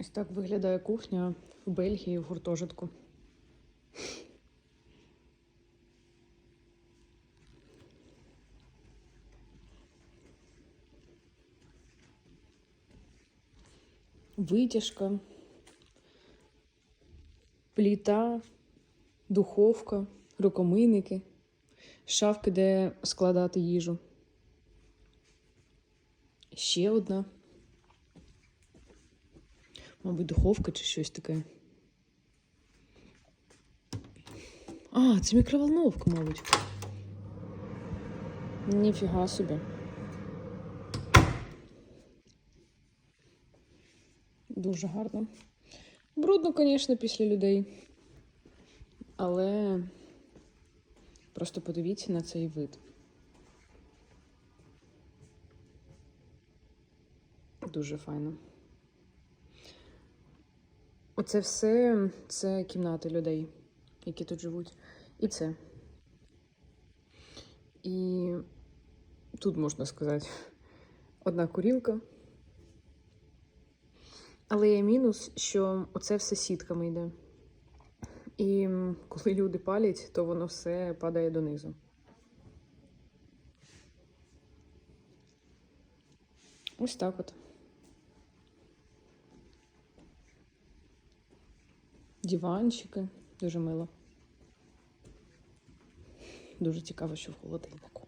Ось так виглядає кухня в Бельгії в гуртожитку. Витяжка, пліта, духовка, рукомийники, шафки, де складати їжу. Ще одна. Мабуть, духовка чи щось таке. А, це мікроволновка, мабуть. Ніфіга собі. Дуже гарно. Брудно, звісно, після людей. Але просто подивіться на цей вид. Дуже файно. Оце все це кімнати людей, які тут живуть. І це. І тут можна сказати одна курілка. Але є мінус, що оце все сітками йде. І коли люди палять, то воно все падає донизу. Ось так от. Диванчики. Дуже мило. Дуже цікаво, що в холодильнику.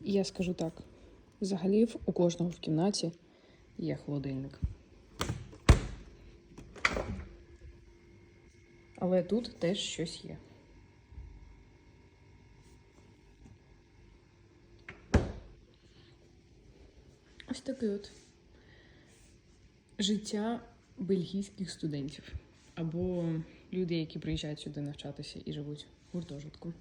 І я скажу так: взагалі у кожного в кімнаті є холодильник. Але тут теж щось є. Ось таке от життя бельгійських студентів або люди, які приїжджають сюди навчатися і живуть в гуртожитку.